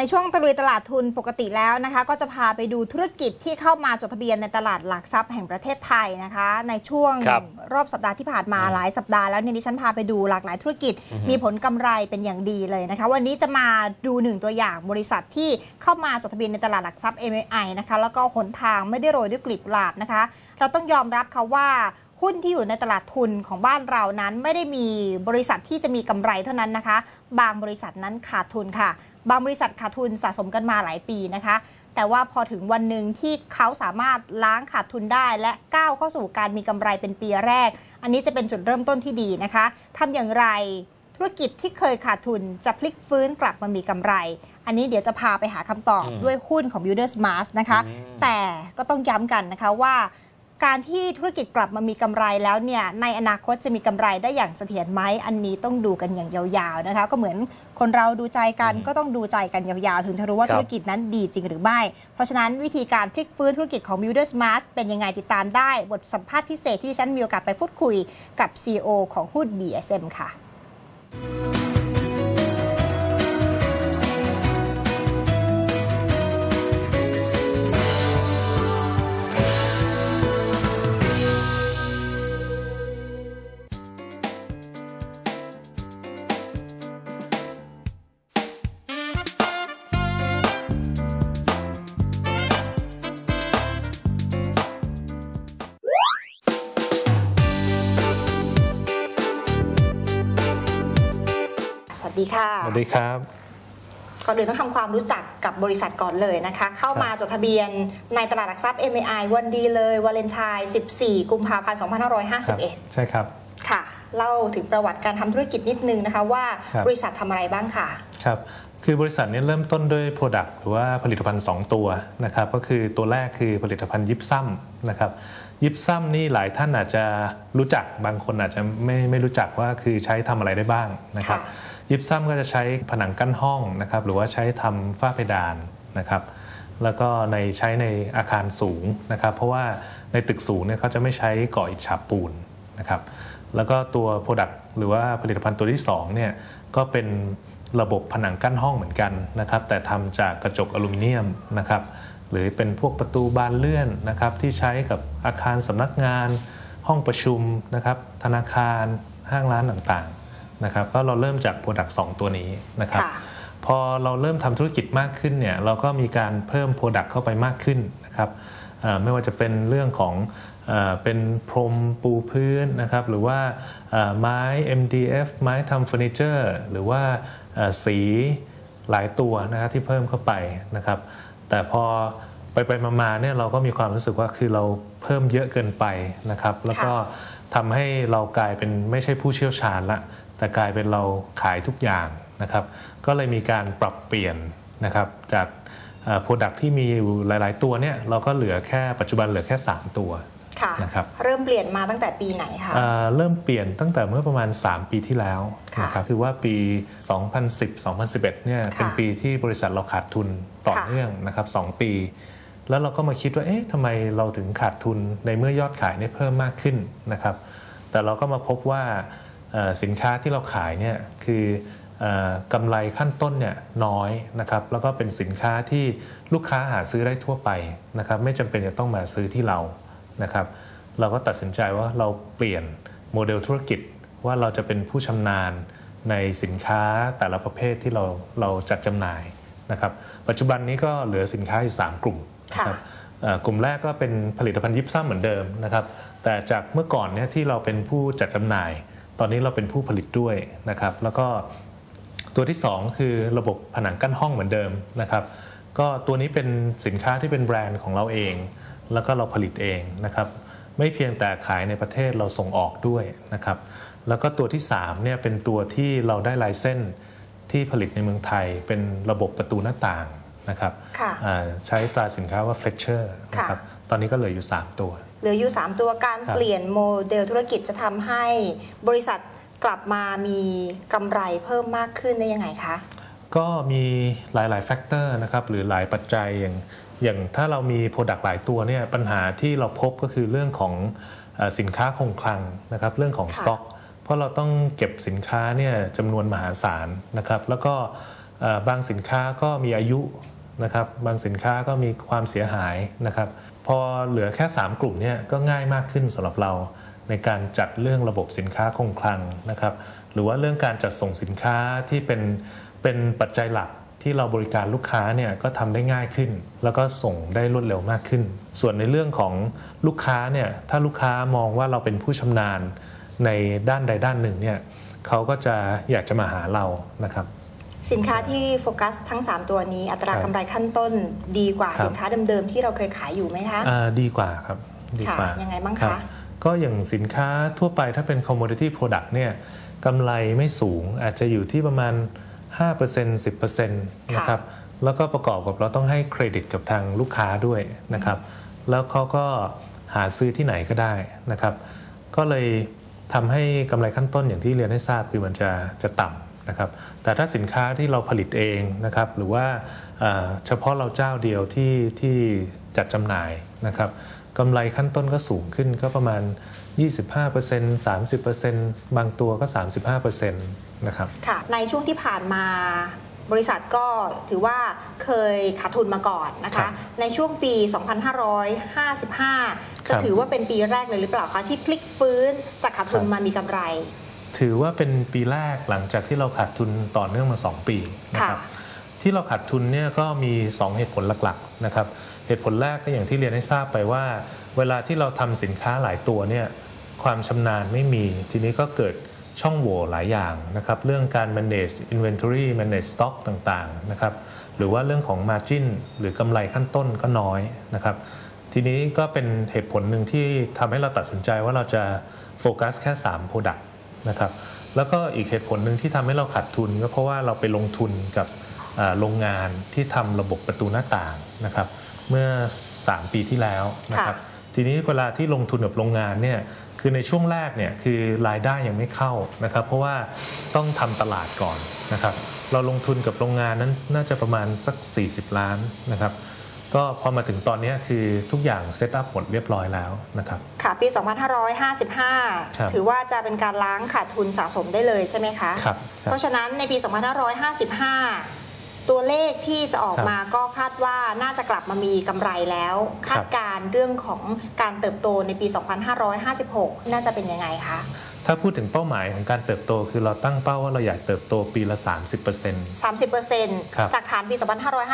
ในช่วงตะลุยตลาดทุนปกติแล้วนะคะ ก็จะพาไปดูธุรกิจที่เข้ามาจดทะเบียนในตลาดหลักทรัพย์แห่งประเทศไทยนะคะ ในช่วงครับรอบสัปดาห์ที่ผ่านมาหลายสัปดาห์แล้วเนี่ยดิฉันพาไปดูหลากหลายธุรกิจ มีผลกำไรเป็นอย่างดีเลยนะคะ วันนี้จะมาดูหนึ่งตัวอย่างบริษัทที่เข้ามาจดทะเบียนในตลาดหลักทรัพย์ MI นะคะแล้วก็หนทางไม่ได้โรยด้วยกลีบกุหลาบนะคะ เราต้องยอมรับค่ะว่าหุ้นที่อยู่ในตลาดทุนของบ้านเรานั้น ไม่ได้มีบริษัทที่จะมีกำไรเท่านั้นนะคะ บางบริษัทนั้นขาดทุนค่ะ บางบริษัทขาดทุนสะสมกันมาหลายปีนะคะ แต่ว่าพอถึงวันหนึ่งที่เขาสามารถล้างขาดทุนได้และก้าวเข้าสู่การมีกำไรเป็นปีแรก อันนี้จะเป็นจุดเริ่มต้นที่ดีนะคะทำอย่างไรธุรกิจที่เคยขาดทุนจะพลิกฟื้นกลับมามีกำไร อันนี้เดี๋ยวจะพาไปหาคำตอบอืมด้วยหุ้นของ Builders Mars นะคะอืมแต่ก็ต้องย้ำกันนะคะว่าการที่ธุรกิจกลับมามีกำไรแล้วเนี่ยในอนาคตจะมีกำไรได้อย่างเสถียรไหมอันนี้ต้องดูกันอย่างยาวๆนะคะ ก็เหมือน คนเราดูใจกันก็ต้องดูใจกันยาวๆ ถึงจะรู้ว่าครับธุรกิจนั้นดีจริงหรือไม่ เพราะฉะนั้นวิธีการพลิกฟื้นธุรกิจของ Builders Mart เป็นยังไงติดตามได้ บทสัมภาษณ์พิเศษที่ดิฉันมีโอกาสไปพูดคุยกับ CEO ของหุ้น BSM ค่ะ ค่ะสวัสดีครับก่อนอื่นต้องทำความรู้จักกับบริษัทก่อนเลยนะคะ เข้ามาจดทะเบียนในตลาดหลักทรัพย์ MAI วันดีเลยวาเลนไทน์14 กุมภาพันธ์ครับ2551 ใช่ครับ ค่ะ เล่าถึงประวัติการทำธุรกิจนิดนึงนะคะว่าครับบริษัททำอะไรบ้างค่ะ ครับ คือบริษัทเนี้เริ่มต้นด้วย Product หรือว่าผลิตภัณฑ์ 2 ตัวนะครับ ก็คือตัวแรกคือผลิตภัณฑ์ยิปซัมนะครับยิปซัมนี่หลายท่านอาจจะรู้จัก บางคนอาจจะไม่ไม่รู้จักว่าคือใช้ทำอะไรได้บ้างนะครับค่ะ ยิปซัมก็จะใช้ผนังกั้นห้องนะครับหรือว่าใช้ทำฝ้าเพดานนะครับแล้วก็ในใช้ในอาคารสูงนะครับ เพราะว่าในตึกสูงเนี่ยเขาจะไม่ใช้ก่ออิฐฉาบปูนนะครับแล้วก็ตัว Product หรือว่าผลิตภัณฑ์ตัวที่2เนี่ยก็เป็นระบบผนังกั้นห้องเหมือนกันนะครับแต่ทำจากกระจกอลูมิเนียมนะครับหรือเป็นพวกประตูบานเลื่อนนะครับที่ใช้กับอาคารสำนักงาน ห้องประชุมนะครับธนาคารห้างร้านต่างๆ นะครับก็เราเริ่มจาก Product 2 ตัวนี้นะครับค่ะพอเราเริ่มทำธุรกิจมากขึ้นเนี่ยเราก็มีการเพิ่ม Product เข้าไปมากขึ้นนะครับเอ่อไม่ว่าจะเป็นเรื่องของเออเป็นพรมปูพื้นนะครับหรือว่าเอ่อไม้ MDF ไม้ทำเฟอร์นิเจอร์หรือว่าเอ่อสีหลายตัวนะครับที่เพิ่มเข้าไปนะครับ แต่พอไปไปๆมาๆเนี่ยเราก็มีความรู้สึกว่าคือเราเพิ่มเยอะเกินไปนะครับ แล้วก็ทำให้เรากลายเป็นไม่ใช่ผู้เชี่ยวชาญละ แต่กลายเป็นเราขายทุกอย่างนะครับ ก็เลยมีการปรับเปลี่ยนนะครับจากโปรดักที่มีอยู่หลาย ๆ ตัวเนี่ยเราก็เหลือแค่ปัจจุบันเหลือแค่ 3 ตัวค่ะนะครับเริ่มเปลี่ยนมาตั้งแต่ปีไหนคะเอ่อเริ่มเปลี่ยนตั้งแต่เมื่อประมาณ 3 ปีที่แล้วค่ะนะครับคือว่าปี 2010-2011เนี่ยค่ะเป็นปีที่บริษัทเราขาดทุนต่อค่ะเนื่องนะครับ2ปี แล้วเราก็มาคิดว่าเอ๊ะทำไมเราถึงขาดทุนในเมื่อยอดขายเนี่ยเพิ่มมากขึ้นนะครับแต่เราก็มาพบว่าเอ่อ สินค้าที่เราขายเนี่ยคือเอ่อกำไรขั้นต้นเนี่ยน้อยนะครับแล้วก็เป็นสินค้าที่ลูกค้าหาซื้อได้ทั่วไปนะครับไม่จำเป็นจะต้องมาซื้อที่เรานะครับเราก็ตัดสินใจว่าเราเปลี่ยนโมเดลธุรกิจว่าเราจะเป็นผู้ชำนาญในสินค้าแต่ละประเภทที่เราเราจัดจำหน่ายนะครับปัจจุบันนี้ก็เหลือสินค้าอยู่ 3 กลุ่มนะครับเอ่อกลุ่มแรกก็เป็นผลิตภัณฑ์ยิปซัมเหมือนเดิมนะครับแต่จากเมื่อก่อนเนี่ยที่เราเป็นผู้จัดจำหน่าย ตอนนี้เราเป็นผู้ผลิตด้วยนะครับ แล้วก็ตัวที่ 2 คือระบบผนังกั้นห้องเหมือนเดิมนะครับ ก็ตัวนี้เป็นสินค้าที่เป็นแบรนด์ของเราเอง แล้วก็เราผลิตเองนะครับ ไม่เพียงแต่ขายในประเทศเราส่งออกด้วยนะครับ แล้วก็ตัวที่3เนี่ยเป็นตัวที่เราได้ลายเส้นที่ผลิตในเมืองไทย เป็นระบบประตูหน้าต่างนะครับค่ะอ่าใช้ตราสินค้าว่า Fletcher นะครับตอนนี้ก็เหลืออยู่ 3 ตัว เหลืออยู่ 3 ตัวการครับเปลี่ยนโมเดลธุรกิจจะทำให้บริษัทกลับมามีกำไรเพิ่มมากขึ้นได้ยังไงคะ ก็มีหลายๆแฟกเตอร์นะครับหรือหลายปัจจัยอย่างอย่างถ้าเรามีโปรดักต์หลายตัวเนี่ยปัญหาที่เราพบก็คือเรื่องของเออสินค้าคงคลังนะครับเรื่องของค่ะสต็อกเพราะเราต้องเก็บสินค้าเนี่ยจำนวนมหาศาลนะครับแล้วก็เอ่อบางสินค้าก็มีอายุ นะครับบางสินค้าก็มีความเสียหายนะครับ พอเหลือแค่ 3 กลุ่มเนี่ยก็ง่ายมากขึ้นสำหรับเราในการจัดเรื่องระบบสินค้าคงคลังนะครับ หรือว่าเรื่องการจัดส่งสินค้าที่เป็นเป็นปัจจัยหลักที่เราบริการลูกค้าเนี่ยก็ทำได้ง่ายขึ้น แล้วก็ส่งได้รวดเร็วมากขึ้น ส่วนในเรื่องของลูกค้าเนี่ยถ้าลูกค้ามองว่าเราเป็นผู้ชำนาญในด้านใดด้านหนึ่งเนี่ยเขาก็จะอยากจะมาหาเรานะครับ สินค้าที่โฟกัสทั้ง 3 ตัวนี้ อัตราครับกำไรขั้นต้นดีกว่าครับสินค้าเดิมๆที่เราเคยขายอยู่ไหมคะอ่าดีกว่าครับดีกว่าค่ะยังไงบ้างคะรับก็อย่างสินค้าทั่วไปถ้าเป็น commodity product เนี่ยกำไรไม่สูงอาจจะอยู่ที่ประมาณ 5% 10%นะครับแล้วก็ประกอบกับเราต้องให้เครดิตกับทางลูกค้าด้วยนะครับ แล้วเขาก็หาซื้อที่ไหนก็ได้นะครับ ก็เลยทำให้กำไรขั้นต้นอย่างที่เรียนให้ทราบคือมันจะจะต่ำ นะครับ แต่ถ้าสินค้าที่เราผลิตเองนะครับ หรือว่าเอ่อเฉพาะเราเจ้าเดียวที่ที่จัดจำหน่ายนะครับกำไรขั้นต้นก็สูงขึ้นก็ประมาณ 25% 30%บางตัวก็ 35%นะครับ ค่ะ ในช่วงที่ผ่านมาบริษัทก็ถือว่าเคยขาดทุนมาก่อนนะครัคะบในช่วงปี 2555 จะครับถือว่าเป็นปีแรกเลยหรือเปล่าคะ ที่พลิกฟื้นจากขาดทุนครับมามีกำไร ถือว่าเป็นปีแรกหลังจากที่เราขาดทุนต่อเนื่องมา 2 ปีนะครับที่เราขาดทุนเนี่ยก็มี 2 เหตุผลหลักๆนะครับเหตุผลแรกก็อย่างที่เรียนให้ทราบไปว่า เวลาที่เราทำสินค้าหลายตัวเนี่ยความชำนาญไม่มีทีนี้ก็เกิดช่องโหว่หลายอย่างนะครับเรื่องการ manage inventory manage stock ต่างๆนะครับหรือว่าเรื่องของ margin หรือกำไรขั้นต้นก็น้อยนะครับทีนี้ก็เป็นเหตุผลหนึ่งที่ทำให้เราตัดสินใจว่าเราจะโฟกัสแค่ 3 Product นะครับแล้วก็อีกเหตุผลหนึ่งที่ทำให้เราขาดทุน ก็เพราะว่าเราไปลงทุนกับอ่าโรงงานที่ทำระบบประตูหน้าต่างนะครับเมื่อ 3 ปีที่แล้วนะครับทีนี้เวลาที่ลงทุนกับโรงงานเนี่ยคือในช่วงแรกเนี่ยคือรายได้ยังไม่เข้านะครับ เพราะว่าต้องทำตลาดก่อนนะครับเราลงทุนกับโรงงานนั้นน่าจะประมาณสัก 40 ล้านนะครับ ก็พอมาถึงตอนนี้คือทุกอย่างเซตอัพหมดเรียบร้อยแล้วนะครับ ค่ะ ปีครับ2555 ถือว่าจะเป็นการล้างขาดทุนสะสมได้เลยใช่ไหมคะครับคเพรับราะฉะนั้นในปี 2555 ตัวเลขที่จะออกครับมาก็คาดว่าน่าจะกลับมามีกำไรแล้วครัคาบดการณ์เรื่องของการเติบโตในปี 2556 น่าจะเป็นยังไงคะ ถ้าพูดถึงเป้าหมายของการเติบโต คือเราตั้งเป้าว่าเราอยากเติบโตปีละ 30%ครับ30%จากฐานปี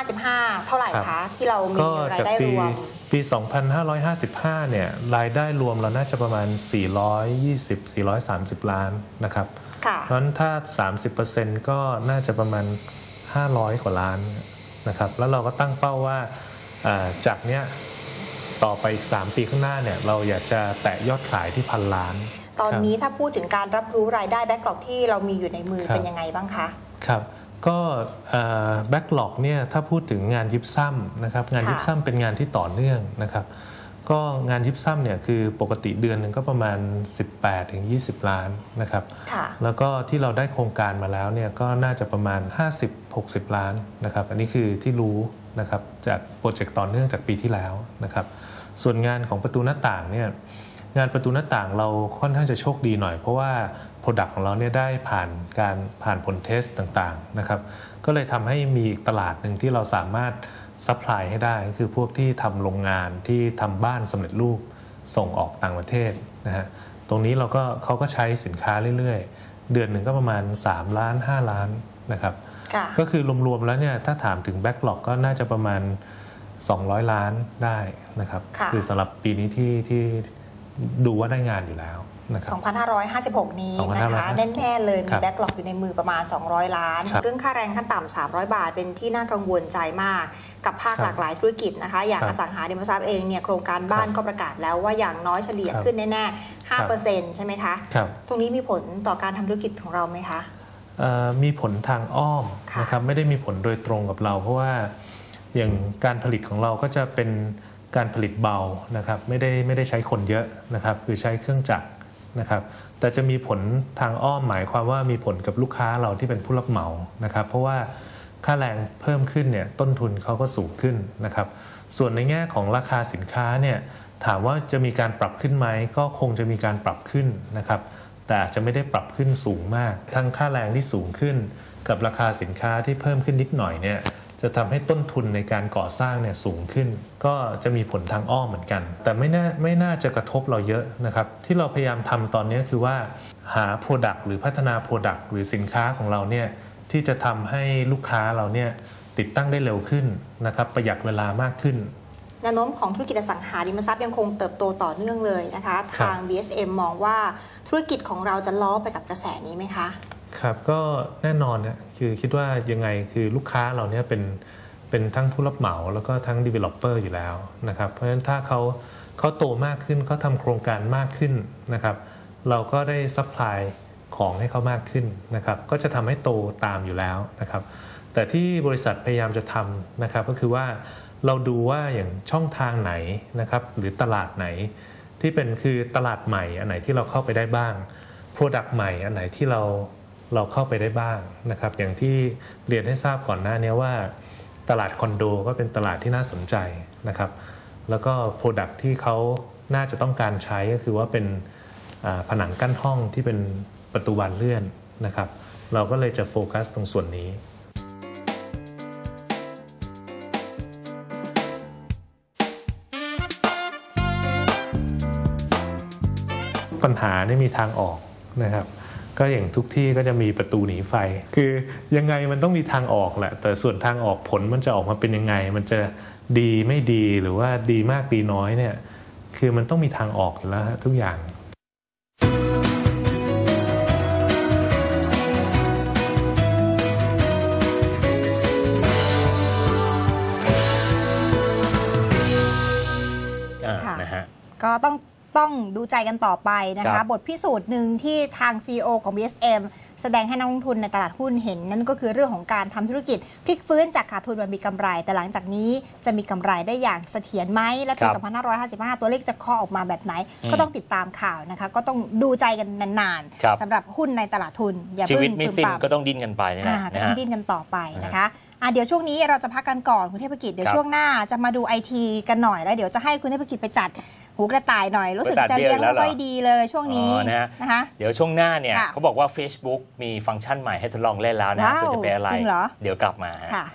2555 เท่าไหร่ครัคะบที่เรามีก็ราจากยได้ปีรวมปี 2555 เนี่ยรายได้รวมเราน่าจะประมาณ 420-430 ล้านนะครับค่ะเพราะฉะนั้นถ้า 30%ก็น่าจะประมาณ 500 กว่าล้านนะครับแล้วเราก็ตั้งเป้าว่าอ่าจากเนี้ยต่อไปอีก 3 ปีข้างหน้าเนี่ยเราอยากจะแตะยอดขายที่พันล้าน ตอนนี้ถ้าพูดถึงการรับรู้รายได้แบ็กหลอกที่เรามีอยู่ในมือครับเป็นยังไงบ้างคะครับก็แบ็กหลอกเนี่ยถ้าพูดถึงงานยิบซ้ำนะครับงานค่ะยิบซ้ำเป็นงานที่ต่อเนื่องนะครับ ก็งานยิบซ้ำเนี่ยคือปกติเดือนหนึ่งก็ประมาณ 18ถึง20ล้านนะครับค่ะแล้วก็ที่เราได้โครงการมาแล้วเนี่ยก็น่าจะประมาณ 50-60 ล้านนะครับ อันนี้คือที่รู้นะครับจากโปรเจกต์ต่อเนื่องจากปีที่แล้วนะครับ ส่วนงานของประตูหน้าต่างเนี่ย งานประตูหน้าต่างเราค่อนข้างจะโชคดีหน่อย เพราะว่า Product ของเราเนี่ยได้ผ่านการผ่านผลเทสต่างๆนะครับก็เลยทำให้มีอีกตลาดหนึ่งที่เราสามารถซัพพลายให้ได้คือพวกที่ทำโรงงานที่ทำบ้านสำเร็จรูปส่งออกต่างประเทศนะฮะตรงนี้เราก็เขาก็ใช้สินค้าเรื่อยๆ เดือนหนึ่งก็ประมาณ 3 ล้าน 5 ล้านนะครับค่ะก็คือรวมๆแล้วเนี่ยถ้าถามถึงแบ็กหลอกก็น่าจะประมาณ 200 ล้านได้นะครับค่ะอสำหรับปีนี้ที่ที่ ดูว่าได้งานอยู่แล้วนะครับ2556 นี้นะคะ2556แน่ๆเลยคมีรับแบ็กหลอกอยู่ในมือประมาณ 200 ล้านครับเรื่องค่าแรงขั้นต่ำ 300 บาท เป็นที่น่ากังวลใจมาก กับภาคครับหลากหลายธุรกิจนะคะ อย่างครับอสังหาริมทรัพย์เองเนี่ยโครงการบ้านครับก็ประกาศแล้วว่าอย่างน้อยเฉลี่ยครับขึ้นแน่ครับๆ5%ใช่ไหมคะครับตรงนี้มีผลต่อการทำธุรกิจของเราไหมคะเอ่อมีผลทางอ้อมค่ะนะครับไม่ได้มีผลโดยตรงกับเรา เพราะว่าอย่างการผลิตของเราก็จะเป็น การผลิตเบานะครับไม่ได้ไม่ได้ใช้คนเยอะนะครับคือใช้เครื่องจักรนะครับแต่จะมีผลทางอ้อมหมายความว่ามีผลกับลูกค้าเราที่เป็นผู้รับเหมานะครับเพราะว่าค่าแรงเพิ่มขึ้นเนี่ยต้นทุนเขาก็สูงขึ้นนะครับส่วนในแง่ของราคาสินค้าเนี่ยถามว่าจะมีการปรับขึ้นไหมก็คงจะมีการปรับขึ้นนะครับ แต่อาจจะไม่ได้ปรับขึ้นสูงมาก ทั้งค่าแรงที่สูงขึ้น กับราคาสินค้าที่เพิ่มขึ้นนิดหน่อยเนี่ยจะทำให้ต้นทุนในการก่อสร้างเนี่ยสูงขึ้น ก็จะมีผลทางอ้อมเหมือนกัน แต่ไม่น่าไม่น่าจะกระทบเราเยอะนะครับ ที่เราพยายามทำตอนนี้คือว่าหา Product หรือพัฒนา Product หรือสินค้าของเราเนี่ยที่จะทำให้ลูกค้าเราเนี่ยติดตั้งได้เร็วขึ้นนะครับประหยัดเวลามากขึ้น นวโน้มของธุรกิจอสังหาริมทรัพย์ยังคงเติบโตต่อเนื่องเลยนะคะครับทาง BSM มองว่าธุรกิจของเราจะล้อไปกับกระแสนี้ไหมคะ ครับก็แน่นอนนะคือคิดว่ายังไงคือลูกค้าเราเนี่ยเป็นเป็นทั้งผู้รับเหมาแล้วก็ทั้ง developer อยู่แล้วนะครับ เพราะฉะนั้นถ้าเขาเขาโตมากขึ้นเขาทำโครงการมากขึ้นนะครับเราก็ได้ซัพพลายของให้เขามากขึ้นนะครับก็จะทำให้โตตามอยู่แล้วนะครับ แต่ที่บริษัทพยายามจะทำนะครับก็คือว่าเราดูว่าอย่างช่องทางไหนนะครับหรือตลาดไหน ที่เป็นคือตลาดใหม่อันไหนที่เราเข้าไปได้บ้าง Product ใหม่อันไหนที่เราเราเข้าไปได้บ้างนะครับอย่างที่เรียนให้ทราบก่อนหน้านี้ว่า ตลาดคอนโดก็เป็นตลาดที่น่าสนใจนะครับแล้วก็ Product ที่เขาน่าจะต้องการใช้ก็คือว่าเป็นผนังกั้นห้องที่เป็นประตูบานเลื่อนนะครับ เราก็เลยจะโฟกัสตรงส่วนนี้ ปัญหาไม่มีทางออกนะครับ ก็อย่างทุกที่ก็จะมีประตูหนีไฟ คือยังไงมันต้องมีทางออกแหละ แต่ส่วนทางออกผลมันจะออกมาเป็นยังไง มันจะดีไม่ดีหรือว่าดีมากดีน้อยเนี่ย คือมันต้องมีทางออกอยู่แล้วฮะทุกอย่างอ่าค่ะนะฮะก็ต้อง ต้องดูใจกันต่อไปนะครัคะ บ บทพิสูจน์หนึ่งที่ทาง CEO ของ BSM แสดงให้นักลงทุนในตลาดหุ้นเห็น นั่นก็คือเรื่องของการทำธุรกิจพลิกฟื้นจากขาดทุนมามีกำไร แต่หลังจากนี้จะมีกำไรได้อย่างเสถียรไหมและปี ครับ2555 ตัวเลขจะเคาะออกมาแบบไหน อืมก็ต้องติดตามข่าวนะคะ ก็ต้องดูใจกันนานครับ ๆสำหรับหุ้นในตลาดทุนอย่าชีเพิ่วิตงไม่ปึ้มสิ้นปามก็ต้องดิ้นกันไปนี่แหละอ่าก็นะต้อฮะ งดิ้นกันต่อไปนะคะอะเดี๋ยวช่วงนี้เราจะพักกันก่อนคุณเทพกิจ เดี๋ยวครับช่วงหน้าจะมาดูไอทีกันหน่อยแล้วเดี๋ยวจะให้คุณเทพกิจไปจัด หูกระต่ายหน่อย รู้สึกไปตัดจะเลี้ยงเบี้ยอีกแล้วเหรอไม่ค่อยดีเลยช่วงนี้อ๋อนะฮะนะคะเดี๋ยวช่วงหน้าเนี่ยค่ะเขาบอกว่า Facebook มีฟังก์ชันใหม่ให้ทดลองเล่นแล้วนะว้าวส่วนจะเป็นอะไรจริงเหรอเดี๋ยวกลับมาฮะค่ะ